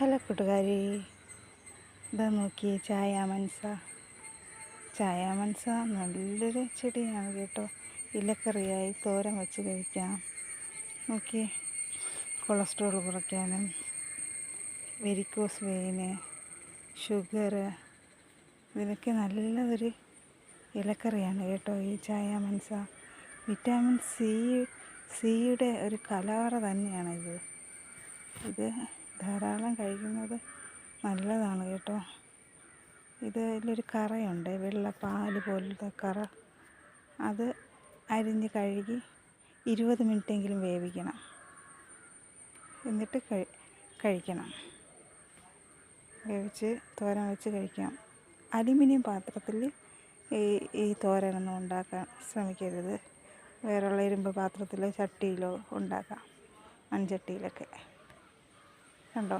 Hello കൂട്ടുകാരി. ഇതാ നോക്കി ചായ മൻസ. ചായ മൻസ നല്ലൊരു ചെടിയാണ് കേട്ടോ. ഇലക്കറിയായി തോരൻ വെച്ച് കഴിക്കാം. നോക്കി കൊളസ്ട്രോൾ കുറയ്ക്കാനും വെരിക്കോസ് വെയിന് ഷുഗർ ഇതിനൊക്കെ നല്ലൊരു ഇലക്കറിയാണ് കേട്ടോ ഈ ചായ മൻസ. വിറ്റാമിൻ സി സിയുടെ ഒരു കലവറ ഇത് ഇത് ധാരാളം കഴിക്കുന്നത് നല്ലതാണ് കേട്ടോ. ഇതിലൊരു കറയുണ്ട് വെള്ള പാൽ പോലത്തെ കറ. അത് അരിഞ്ഞ് കഴുകി ഇരുപത് മിനിറ്റെങ്കിലും വേവിക്കണം. എന്നിട്ട് കഴിക്കണം. വേവിച്ച് തോരൻ വെച്ച് കഴിക്കാം. അലുമിനിയം പാത്രത്തിൽ ഈ ഈ തോരനൊന്നും ഉണ്ടാക്കാൻ ശ്രമിക്കരുത്. വേറെയുള്ള ഇരുമ്പ് പാത്രത്തിലോ ചട്ടിയിലോ ഉണ്ടാക്കാം മൺചട്ടിയിലൊക്കെ. കണ്ടോ